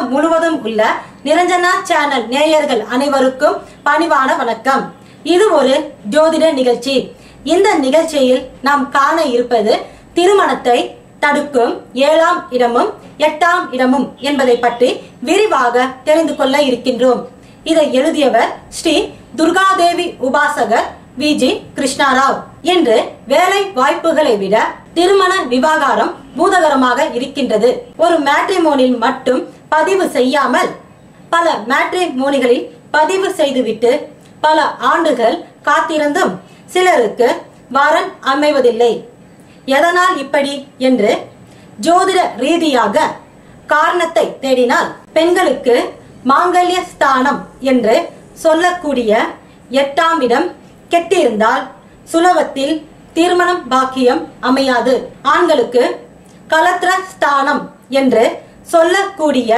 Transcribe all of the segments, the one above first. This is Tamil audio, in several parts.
உலகம் முழுவதும் உள்ள நிரஞ்சனா சேனல் நேயர்கள் அனைவருக்கும் பணிவான வணக்கம். இது ஒரு ஜோதிட நிகழ்ச்சி. இந்த நிகழ்ச்சியில் நாம் காண இருப்பது திருமணத்தை தடுக்கும் ஏழாம் இடமும் எட்டாம் இடமும் என்பதை பற்றி விரிவாக தெரிந்து கொள்ள இருக்கின்றோம். இதை எழுதியவர் ஸ்ரீ துர்காதேவி உபாசகர் வி. ஜி. கிருஷ்ணாராவ். என்று வேலை வாய்ப்புகளை விட திருமண விவாகாரம் பூதகரமாக இருக்கின்றது. ஒரு மேட்ரிமோனில் மட்டும் பதிவு செய்யாமல் பல மேட்ரிமோனிகளில் பதிவு செய்துவிட்டு பல ஆண்டுகள் காத்திருந்தும் சிலருக்கு வரன் அமைவதில்லை. எதனால் இப்படி? என்று ஜோதிட ரீதியாக காரணத்தை தேடினால் பெண்களுக்கு மாங்கல்ய ஸ்தானம் என்று சொல்லக்கூடிய எட்டாம் இடம் கெட்டிருந்தால் சுலபத்தில் திருமணம் பாக்கியம் அமையாது. ஆண்களுக்கு கலத்திர ஸ்தானம் என்று சொல்லக்கூடிய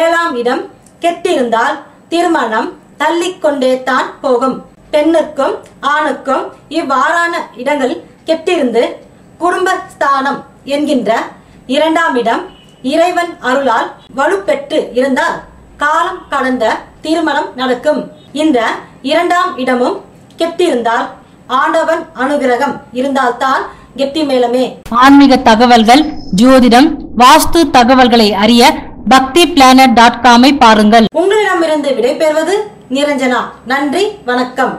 ஏழாம் இடம் கெட்டிருந்தால் திருமணம் தள்ளிக்கொண்டே தான் போகும். பெண்ணுக்கும் ஆணுக்கும் இவ்வாறான இடங்கள் கெட்டிருந்து குடும்ப ஸ்தானம் என்கின்ற இரண்டாம் இடம் இறைவன் அருளால் வலுப்பெற்று இருந்தால் காலம் கடந்த திருமணம் நடக்கும். இந்த இரண்டாம் இடமும் கெட்டிருந்தால் ஆண்டவன் அனுகிரகம் இருந்தால்தான் கெட்டி மேலமே. ஆன்மீக தகவல்கள் ஜோதிடம் வாஸ்து தகவல்களை அறிய பக்தி பிளானட் டாட் காமை பாருங்கள். உங்களிடமிருந்து விடைபெறுவது நிரஞ்சனா. நன்றி வணக்கம்.